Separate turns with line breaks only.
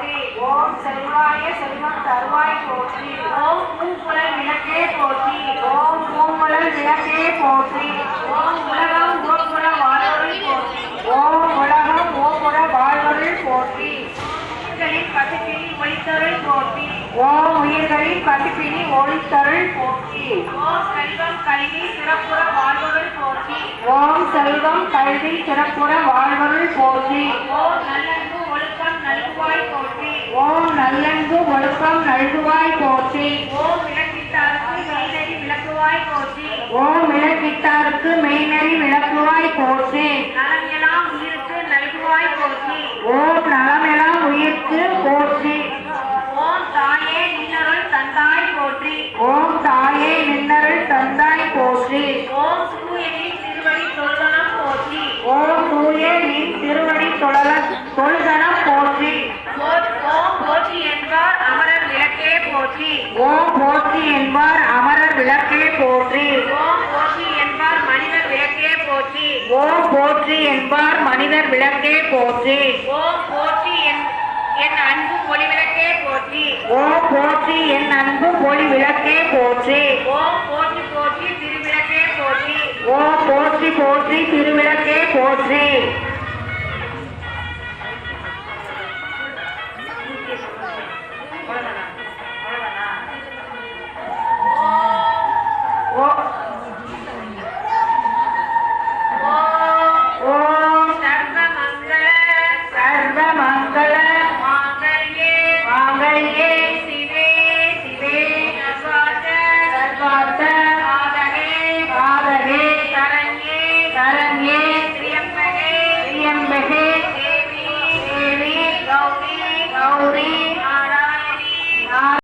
செல்வாய செல்வம் தருவாய் போற்றி ஓம் பூங்குழல் விளக்கே போற்றி ஓம் பூங்குழல் விளக்கே போற்றி ஓம் உலகம் ஓங்குற வாழ்வருள் போற்றி ஓம் உலகம் ஓங்குற வாழ்வருள் போற்றி உயிர்களின் பசிப்பினி ஒளித்தருள் போற்றி ஓம் உயிர்களின் பசிப்பினி ஒளித்தருள் போற்றி ஓம் செல்வம் கல்வி சிறப்புற வாழ்வருள் போற்றி ஓம் செல்வம் கல்வி சிறப்புற வாழ்வருள் போற்றி ஓம் நல்லன்பு ஒழுக்கம் நல்குவாய் போற்றி. ஓம் நல்லன்பு ஒழுக்கம் நல்குவாய் போற்றி. ஓம் விளக்கிட்டாருக்கு மெய்நெறி விளக்குவாய் போற்றி. ஓம் விளக்கிட்டாருக்கு மெய்நெறி விளக்குவாய் போற்றி. நலம் எல்லாம் உயிருக்கு நல்குவாய் போற்றி. ஓம் நலமெல்லாம் உயிர்க்கு போற்றி ஓம் தாயே நின்னருள் தந்தாய் போற்றி ஓம் தாயே நின்னருள் தந்தாய் போற்றி ஓம் தூயனின் திருவடி தொழுதனம் போற்றி ஓம் தூய நின் திருவடி தொழல தொழுதனம் போற்றி ஓம் போற்றி என்பார் அமரர் விளக்கே ஓ ஓம் போற்றி என்பார் அமரர் விளக்கே போற்றி. ஓம் போற்றி என்பார் மனிதர் விளக்கே போற்றி. ஓம் போற்றி என்பார் மனிதர் விளக்கே போற்றி ஓம் போற்றி என் என் அன்பு ஒளி விளக்கே போற்றி. ஓம் போற்றி என் அன்பு ஒளி விளக்கே போற்றி ஓம் போற்றி போற்றி திருவிளக்கே போற்றி ஓம் போற்றி போற்றி திருவிளக்கே போற்றி.